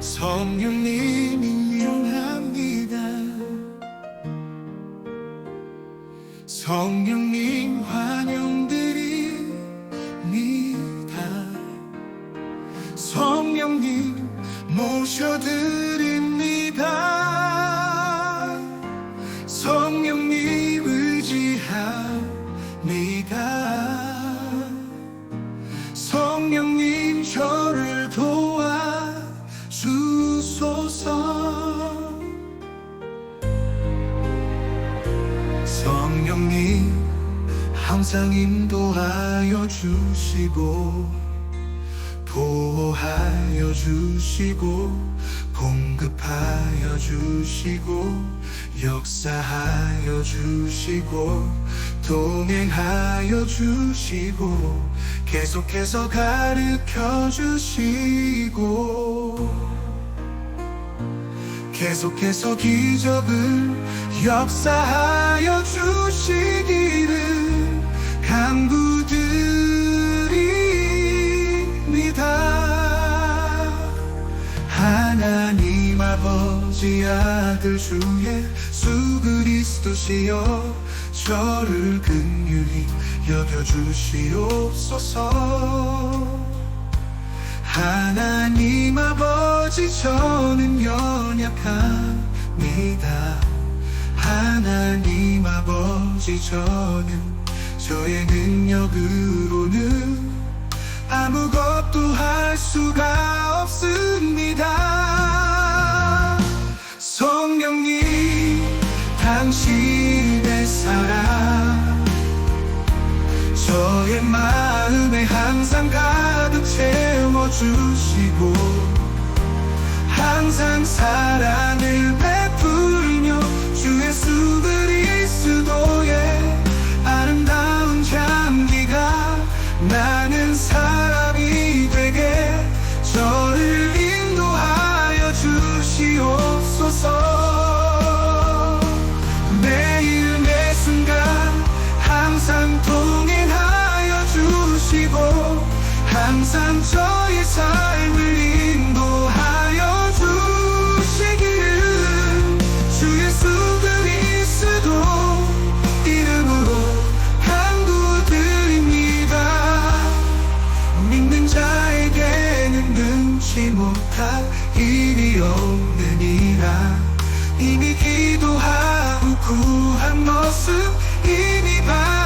성령님이 용합니다. 성령님 환영드립니다. 성령님 모셔드립니다. 성령님 의지합니다 도와주소서 성령님 항상 인도하여 주시고 보호하여 주시고 공급하여 주시고 역사하여 주시고 동행하여 주시고 계속해서 가르쳐 주시고 계속해서 기적을 역사하여 주시기를 간구드립니다. 하나님 아버지 아들 주 예수 그리스도시여 저를 긍휼히 여겨주시옵소서 하나님 아버지 저는 연약합니다. 하나님 아버지 저는 저의 능력으로는 아무것도 할 수가 없습니다. 성령님 당신의 사랑. 저의 마음에 항상 가득 채워 주시고 항상 사랑을 베풀며 주 예수 그리스도의 아름다운 향기가 나는 사람이 되게 저를 인도하여 주시옵소서. 매일 매 순간 항상 동행하여 주시고 항상 저 일이 없느니라. 이미 기도하고 구한 것은 이미 받